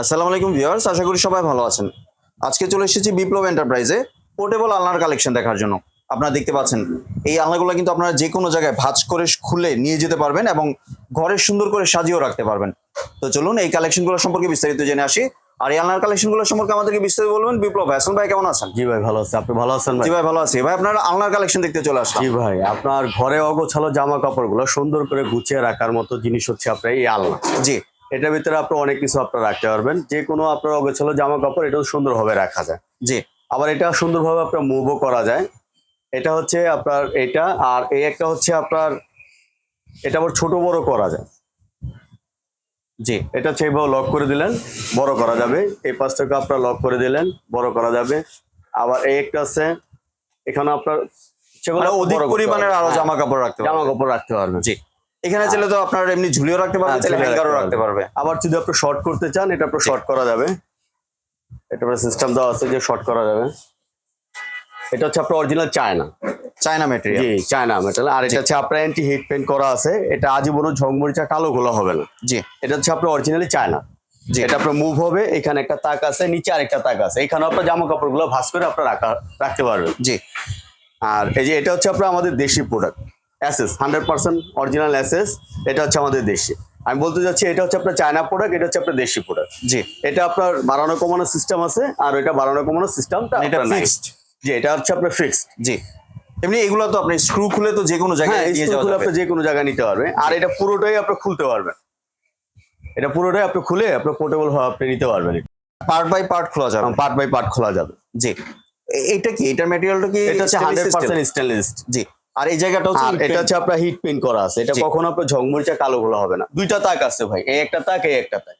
আসসালামু আলাইকুম ভিউয়ার্স আশা করি সবাই ভালো আছেন। আজকে চলে এসেছি বিপ্লব এন্টারপ্রাইজে পোর্টেবল আলনার কালেকশন দেখার জন্য। আপনারা দেখতে পাচ্ছেন এই আলনাগুলো কিন্তু আপনারা যে কোনো জায়গায় ভাঁজ করে খুলে নিয়ে যেতে পারবেন এবং ঘরে সুন্দর করে সাজিয়েও রাখতে পারবেন। তো চলুন এই কালেকশনগুলো সম্পর্কে বিস্তারিত জেনে আসি। আর এই আলনার কালেকশনগুলো সম্পর্কে আমাদেরকে বিস্তারিত বলবেন? বিপ্লব হাসান ভাই কেমন আছেন? জি ভাই ভালো আছে। আপনি ভালো আছেন ভাই? জি ভাই ভালো আছি। ভাই আপনার আলনার কালেকশন দেখতে চলে আসলাম। জি ভাই আপনার ঘরে অগোছালো জামা কাপড়গুলো সুন্দর করে গুছিয়ে রাখার মতো জিনিস হচ্ছে আপনার এই আলনা। জি। এটার ভিতরে আপনি অনেক কিছু আপনার রাখতে পারবেন। যে কোনো আপনার অগোছালো জামা কাপড় এটাও সুন্দরভাবে রাখা যায়। জি। আবার এটা সুন্দরভাবে আপনার মুভও করা যায়। এটা হচ্ছে আপনার এটা আর এই একটা হচ্ছে আপনার এটা আবার ছোট বড় করা যায়। জি। এটা হচ্ছে এইভাবে লক করে দিলেন বড় করা যাবে। এই পাশ থেকে আপনার লক করে দিলেন বড় করা যাবে। আবার এই একটা আছে এখানে আপনার সেগুলো মানে অধিক পরিমাণের আরও হ্যাঁ, জামা কাপড় রাখতে জামা কাপড় রাখতে পারবেন। জি। এখানে চাইলে তো আপনার এমনি ঝুলিও রাখতে পারবেন হ্যাঁ, চাইলে হ্যাঙ্গারও রাখতে পারবে। আবার যদি আপনি শর্ট করতে চান এটা আপনার শর্ট করা যাবে। এটা সিস্টেম দেওয়া আছে যে শর্ট করা যাবে। এটা হচ্ছে আপনার অরিজিনাল চায়না চায়না মেটেরিয়াল জি চায়না মেটাল আর এটা হচ্ছে আপনার অ্যান্টি হিট পেন্ট করা আছে। এটা আজীবনও ঝংমরিচা কালো গোলা হবে না। জি। এটা হচ্ছে আপনার অরিজিনালি চায়না জি। এটা আপনার মুভ হবে এখানে একটা তাক আছে নিচে আরেকটা তাক আছে। এখানে আপনার জামা কাপড়গুলো ভাঁজ করে আপনার রাখা রাখতে পারবেন। জি। আর এই যে এটা হচ্ছে আপনার আমাদের দেশি product SS hundred percent original SS এটা হচ্ছে আমাদের দেশে। আমি বলতে চাচ্ছি এটা হচ্ছে আপনার চায়না প্রোডাক্ট এটা হচ্ছে আপনার দেশি প্রোডাক্ট জি। এটা আপনার বাড়ানো কমানোর সিস্টেম আছে আর এটা বাড়ানো কমানোর সিস্টেমটা এটা fixed। জি এটা হচ্ছে আপনার ফিক্সড জি। এমনি এগুলো তো আপনি স্ক্রু খুলে তো যে কোনো হ্যাঁ জায়গায় নিয়ে যাওয়া যাবে। আপনি যে কোনো জায়গায় নিতে পারবেন আর এটা পুরোটাই আপনি খুলতে পারবেন। এটা পুরোটাই আপনি খুলে আপনি পোর্টেবল ভাবে আপনি নিতে পারবেন। পার্ট বাই পার্ট খোলা যাবে। পার্ট বাই পার্ট খোলা যাবে। জি। এটা কি? এটার ম্যাটেরিয়ালটা কি এটা হচ্ছে হান্ড্রেড? পার্সেন্ট স্টেনলেস জি। আর এই জায়গাটা হচ্ছে এটা। হচ্ছে আপনার হিট পেন্ট করা আছে। এটা কখনো আপনার ঝংমরিচা কালো গুলো হবে না। দুইটা তাক আছে ভাই এই একটা তাক এই একটা তাক।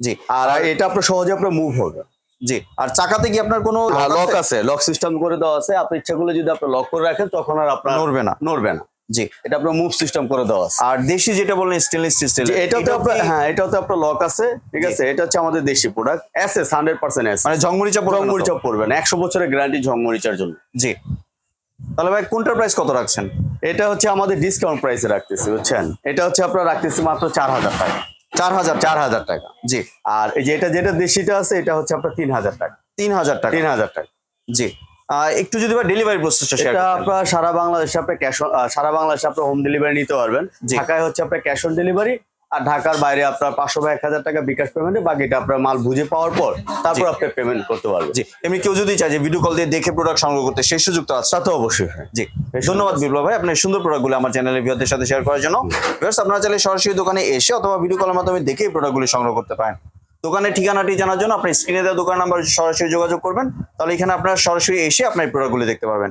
জি। আর এটা আপনার সহজে আপনার মুভ হবে। জি। আর চাকাতে কি আপনার কোনো লক আছে? লক সিস্টেম করে দেওয়া আছে। আপনি ইচ্ছা করলে যদি আপনি লক করে রাখেন তখন আর আপনার নড়বে না। নড়বে না। জি। এটা আপনার মুভ সিস্টেম করে দেওয়া আছে। আর দেশি যেটা বললেন স্টেনলেস স্টিল এটাতে আপনার হ্যাঁ এটাতে আপনার লক আছে ঠিক আছে? এটা হচ্ছে আমাদের দেশি product SS hundred percent S মানে ঝংমরিচা ঝংমরিচা পড়বে না একশো বছরের গ্যারান্টি ঝংমরিচার জন্য। জি। তাহলে ভাই কোনটার প্রাইস কত রাখছেন? এটা হচ্ছে আমাদের ডিসকাউন্ট প্রাইসে রাখতেছি বুঝছেন? এটা হচ্ছে আপনার রাখতেছি মাত্র চার হাজার টাকা। চার হাজার চার হাজার টাকা জি। আর এই যে এটা যেটা দেশিটা আছে এটা হচ্ছে আপনার তিন হাজার টাকা। তিন হাজার টাকা। তিন হাজার টাকা জি। একটু যদি ডেলিভারি প্রসেসটা শেয়ার এটা আপনার সারা বাংলাদেশে আপনি ক্যাশ সারা বাংলাদেশে আপনি হোম ডেলিভারি নিতে পারবেন। ঢাকায় হচ্ছে আপনার ক্যাশ অন ডেলিভারি আর ঢাকার বাইরে আপনার পাঁচশো বা এক হাজার টাকা বিকাশ পেমেন্টে বাকিটা আপনার মাল বুঝে পাওয়ার পর তারপর আপনি পেমেন্ট করতে পারবেন। জি এমনি কেউ যদি চায় যে ভিডিও কল দিয়ে দেখে প্রোডাক্ট সংগ্রহ করতে সেই সুযোগ তো আছে। তা তো অবশ্যই জি ধন্যবাদ বিপ্লব ভাই আপনার সুন্দর প্রোডাক্টগুলো আমার চ্যানেলের ভিউয়ারদের সাথে শেয়ার করার জন্য। ভিউয়ার্স আপনারা চাইলে সরাসরি দোকানে এসে অথবা ভিডিও কলের মাধ্যমে দেখে এই প্রোডাক্টগুলি সংগ্রহ করতে পারেন। দোকানের ঠিকানাটি জানার জন্য আপনি স্ক্রিনে দেওয়া দোকান নাম্বার সরাসরি যোগাযোগ করবেন। তাহলে এখানে আপনারা সরাসরি এসে আপনার এই প্রোডাক্টগুলি দেখতে পারবেন।